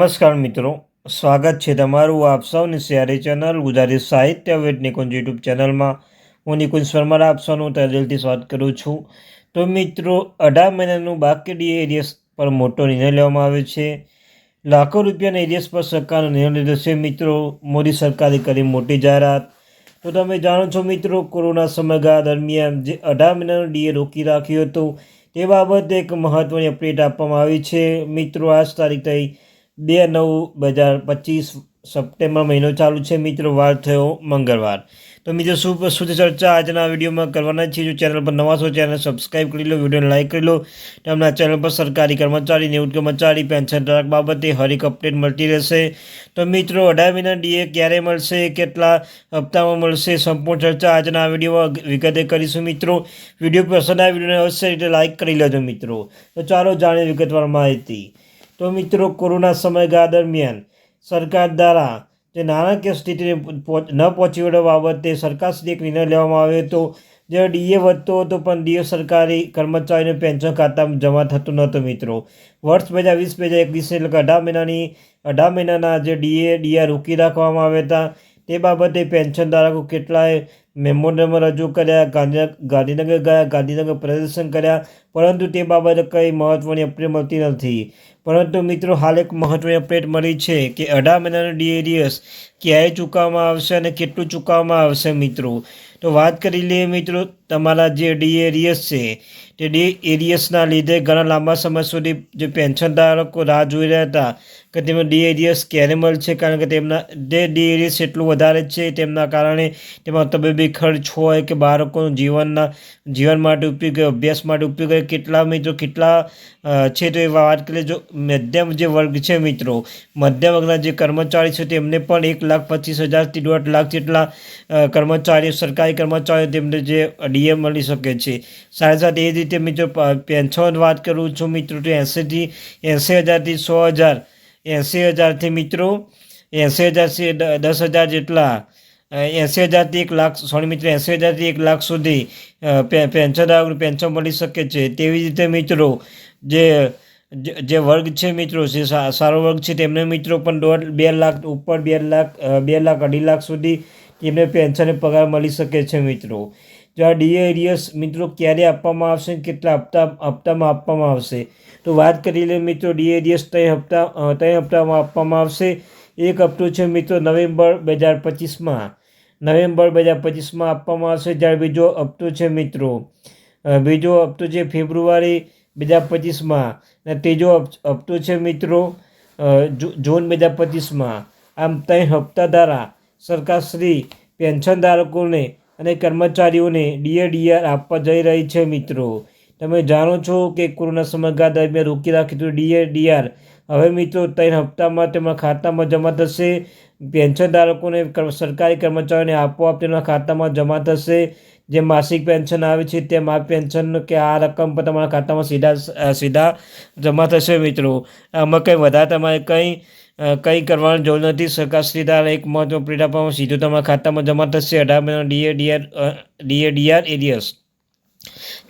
નમસ્કાર મિત્રો, સ્વાગત છે તમારું આપ સૌની સિયારી ચેનલ ગુજરાતી સાહિત્ય વેદ નિકુંજ યુટ્યુબ ચેનલમાં. હું નિકુંજ શર્મા, આપ સૌનું તહેદિલથી સ્વાગત કરું છું. તો મિત્રો, અઢાર મહિનાનું બાકી ડી એરિયસ પર મોટો નિર્ણય લેવામાં આવ્યો છે. લાખો રૂપિયાના એરિયસ પર સરકારનો નિર્ણય લીધો છે. મિત્રો, મોદી સરકારે કરી મોટી જાહેરાત. તો તમે જાણો છો મિત્રો, કોરોના સમયગાળા દરમિયાન જે અઢાર મહિનાનો ડીએ રોકી રાખ્યું હતું, તે બાબતે એક મહત્ત્વની અપડેટ આપવામાં આવી છે. મિત્રો, આજ તારીખ થઈ બે નવ બે હજાર પચીસ સપ્ટેમ્બર મહિનો ચાલુ છે મિત્રો, વાર થયો મંગળવાર. તો મિત્રો, શું શું ચર્ચા? આજના વિડીયોમાં કરવાના છે જો ચેનલ પર નવા છો ચેનલ સબસ્ક્રાઈબ કરી લો, વિડીયોને લાઇક કરી લો. તેમના ચેનલ પર સરકારી કર્મચારી, નિવૃત્ત કર્મચારી, પેન્શન ધારક બાબતે હરેક અપડેટ મળતી રહેશે. તો મિત્રો, અઢાર મહિના ડીએ ક્યારે મળશે? કેટલા હપ્તામાં મળશે? સંપૂર્ણ ચર્ચા આજના વિડીયોમાં વિગતે કરીશું મિત્રો. વીડિયો પસંદ આવે, વિડીયોને અવશ્ય રીતે લાઇક કરી લેજો મિત્રો. તો ચાલો જાણીએ વિગતવાર માહિતી. તો મિત્રો, કોરોના સમયગાળા દરમિયાન સરકાર દ્વારા જે નાણાકીય સ્થિતિને ન પહોંચી વળવા બાબતે સરકાર સુધી એક નિર્ણય લેવામાં આવ્યો હતો. જે ડીએ વધતો હતો, પણ ડીએ સરકારી કર્મચારીને પેન્શન ખાતામાં જમા થતું નહોતું મિત્રો. વર્ષ બે હજાર વીસ, બે હજાર એકવીસ એટલે કે અઢાર મહિનાની, અઢાર મહિનાના જે ડીએ, ડીઆર રોકી રાખવામાં આવ્યા હતા. તે બાબતે પેન્શન ધારકો કેટલાય મેમોરેન્ડમ રજૂ કર્યા ગાંધી ગાંધીનગર ગયા, ગાંધીનગર પ્રદર્શન કર્યા, પરંતુ તે બાબતે કંઈ મહત્ત્વની અપડેટ મળતી નથી. પરંતુ મિત્રો, હાલ એક મહત્ત્વની અપડેટ મળી છે કે અઢાર મહિનાનો ડીએડીએસ ક્યારે ચૂકવવામાં આવશે અને કેટલું ચૂકવવામાં આવશે મિત્રો? તો વાત કરી લઈએ મિત્રો તમારા જે ડી એરિયસ છે, તે ડી એરિયસના લીધે ઘણા લાંબા સમય સુધી જે પેન્શન ધારકો રાહ જોઈ રહ્યા હતા કે તેમાં ડી એરિયસ ક્યારે મળશે? કારણ કે તેમના જે ડી એરિયસ એટલું વધારે છે, તેમના કારણે તેમાં તબીબી ખર્ચ હોય કે બાળકોનું જીવનના, જીવન માટે ઉપયોગ અભ્યાસ માટે ઉપયોગ કેટલા મિત્રો, કેટલા છે તો એ વાત કરીએ જો મધ્યમ જે વર્ગ છે મિત્રો, મધ્યમ વર્ગના જે કર્મચારી છે, તેમને પણ એક લાખ પચીસ હજારથી દોઢ લાખ જેટલા કર્મચારીઓ, સરકારી કર્મચારીઓ તેમને જે ડીએ મળી શકે છે. સાથે સાથે એ રીતે મિત્રો પેન્શન વાત કરું છું મિત્રો, તો એંસીથી એંસી હજારથી સો હજાર એંસી હજારથી મિત્રો એંસી હજારથી દસ હજાર જેટલા એંસી હજારથી એક લાખ, સોરી મિત્રો એંસી હજારથી એક લાખ સુધી પેન્શનદારોને પેન્શન મળી શકે છે. તેવી રીતે મિત્રો, જે જે વર્ગ છે મિત્રો, જે સારો વર્ગ છે, તેમને મિત્રો પણ દોઢ, બે લાખ ઉપર, બે લાખ બે લાખ અઢી લાખ સુધી તેમને પેન્શન પગાર મળી શકે છે મિત્રો. જો આ ડીએરિયસ મિત્રો ક્યારે આપવામાં આવશે કેટલા હપ્તા હપ્તામાં આપવામાં આવશે? તો વાત કરી લે મિત્રો ડીએડીએસ ત્રણ હપ્તા ત્રણ હપ્તામાં આપવામાં આવશે. એક હપ્તો છે મિત્રો નવેમ્બર બે હજાર પચીસમાં. નવેમ્બર બે હજાર પચીસમાં આપવામાં આવશે. જ્યારે બીજો હપ્તો છે મિત્રો બીજો હપ્તો છે ફેબ્રુઆરી બે હજાર પચીસમાં. અને ત્રીજો હપ્તો છે મિત્રો જૂન બે હજાર પચીસમાં. આમ ત્રણ હપ્તા દ્વારા સરકારશ્રી પેન્શન ધારકોને અને કર્મચારીઓને ડીએડીઆર આપવા જઈ રહી છે મિત્રો. તમે જાણો છો કે કોરોના સમયગાળા દરમિયાન રોકી રાખ્યું તો ડીએડીઆર હવે મિત્રો ત્રણ હપ્તામાં તેમના ખાતામાં જમા થશે. પેન્શન ધારકોને સરકારી કર્મચારીઓને આપોઆપ તેમના ખાતામાં જમા થશે. જે માસિક પેન્શન આવે છે તેમ આ પેન્શન કે આ રકમ પણ તમારા ખાતામાં સીધા સીધા જમા થશે મિત્રો. આમાં કંઈ વધારે તમારે કંઈ કંઈ કરવાની જરૂર નથી. સરકાર સીધા એક મહત્વ પ્લેટ સીધું તમારા ખાતામાં જમા થશે. અઢાર મહિના DA DR DA DR arrears.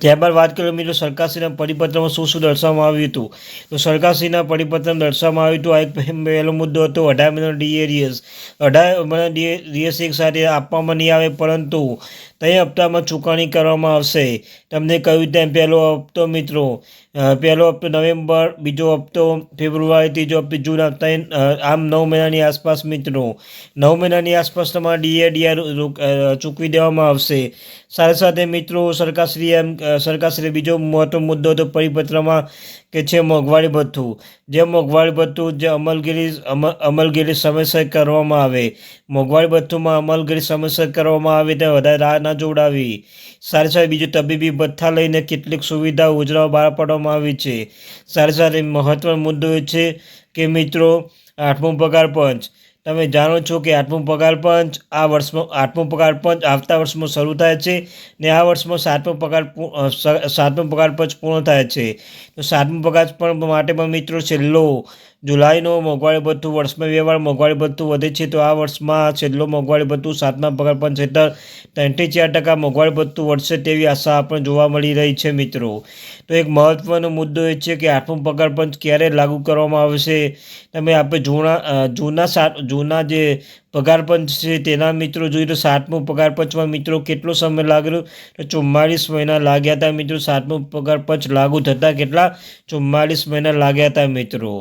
ત્યારબાદ વાત કરીએ મિત્રો, સરકારશ્રીના પરિપત્રમાં શું શું દર્શાવવામાં આવ્યું હતું? તો સરકારશ્રીના પરિપત્રમાં દર્શાવવામાં આવ્યું હતું, આ એક પહેલો મુદ્દો હતો અઢાર મહિના ડીએરિયસ અઢાર મહિના ડીએરિયસ એક સાથે આપવામાં નહીં આવે, પરંતુ તે હપ્તામાં ચૂકવણી કરવામાં આવશે. તમને કહ્યું તેમ પહેલો હપ્તો મિત્રો પહેલો હપ્તો નવેમ્બર, બીજો હપ્તો ફેબ્રુઆરી, ત્રીજો હપ્તો જૂન ત્રણ આમ નવ મહિનાની આસપાસ મિત્રો. નવ મહિનાની આસપાસ તમારા ડીએ ચૂકવી દેવામાં આવશે. સાથે સાથે મિત્રો સરકારશ્રી એમ સરકારશ્રી બીજો મહત્વ મુદ્દો હતો પરિપત્રમાં કે છે મોંઘવારી ભથ્થું, જે મોંઘવારી ભથ્થું જે અમલગીરી અમલગીરી સમયસર કરવામાં આવે. મોંઘવારી ભથ્થુમાં અમલગીરી સમયસર કરવામાં આવે તે વધારે રાહ ન જોડાવી સાથે સાથે બીજું તબીબી ભથ્થા લઈને કેટલીક સુવિધાઓ ઉજરાવ બહાર પાડવામાં આવી છે. સાથે સાથે મહત્વનો મુદ્દો એ છે કે મિત્રો, આઠમો પગાર પંચ. તમે જાણો છો કે આઠમો પગાર પંચ આ વર્ષમાં આઠમો પગાર પંચ આવતા વર્ષમાં શરૂ થાય છે ને આ વર્ષમાં સાતમો પગાર સાતમો પગાર પંચ પૂર્ણ થાય છે. તો સાતમો પગાર પણ માટે પણ મિત્રો છેલ્લો જુલાઈનો મોંઘવારી ભથ્થું, વર્ષમાં બે વાર મોંઘવારી ભથ્થું વધે છે, તો આ વર્ષમાં છેલ્લો મોંઘવારી ભથ્થું સાતમા પગાર પંચ હેઠળ ત્રણથી ચાર ટકા મોંઘવારી ભથ્થું વધશે તેવી આશા આપણને જોવા મળી રહી છે મિત્રો. તો એક મહત્ત્વનો મુદ્દો એ છે કે આઠમું પગાર પંચ ક્યારે લાગુ કરવામાં આવશે? તમે આપણે જૂના જૂના સાત જૂના જે પગાર પંચ છે તેના મિત્રો જોઈએ તો સાતમું પગાર પંચમાં મિત્રો કેટલો સમય લાગ્યો તો ચુમ્માળીસ મહિના લાગ્યા હતા મિત્રો. સાતમું પગાર પંચ લાગુ થતાં કેટલા? ચુમ્માળીસ મહિના લાગ્યા હતા મિત્રો.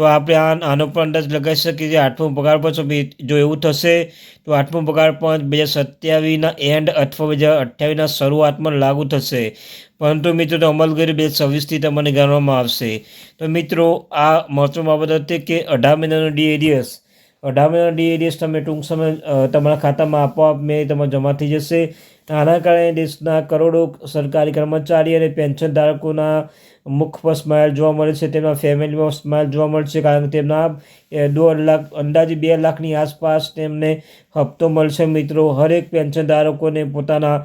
તો આપણે આ આનો પણ અંદાજ લગાવી શકીએ કે આઠમો પગાર પંચ જો એવું થશે, તો આઠમો પગાર પંચ બે હજાર સત્યાવીસના એન્ડ અથવા બે હજાર અઠ્યાવીસના શરૂઆતમાં લાગુ થશે. પરંતુ મિત્રો, તો અમલગીરી બે છવ્વીસથી તમને ગણવામાં આવશે. તો મિત્રો, આ મહત્વની બાબત હતી કે અઢાર મહિનાનો ડીએડીએસ અઢાર મહિનાનો ડીએડીએસ તમે ટૂંક સમય તમારા ખાતામાં આપોઆપ મેં તમારે જમા થઈ જશે. આના કારણે દેશના કરોડો સરકારી કર્મચારી અને પેન્શન ધારકોના મુખ પર સ્માઇલ જોવા મળે છે, તેમના ફેમિલીમાં સ્માઇલ જોવા મળશે કારણ કે તેમના દોઢ લાખ, અંદાજે બે લાખની આસપાસ તેમને હપ્તો મળશે. મિત્રો, હરેક પેન્શન ધારકોને પોતાના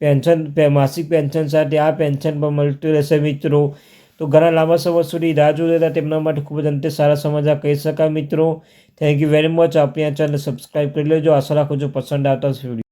પેન્શન માસિક પેન્શન સાથે આ પેન્શન પણ મળતું રહેશે. મિત્રો તો ઘણા લાંબા સમય સુધી રાહ જોતા હતા. તેમના માટે ખૂબ જ અંતે સારા સમાચાર કહી શકાય મિત્રો. થેન્ક યુ વેરી મચ આપણી આ ચેનલ સબસ્ક્રાઈબ કરી લેજો. આશા રાખું છું પસંદ આવતા વીડિયો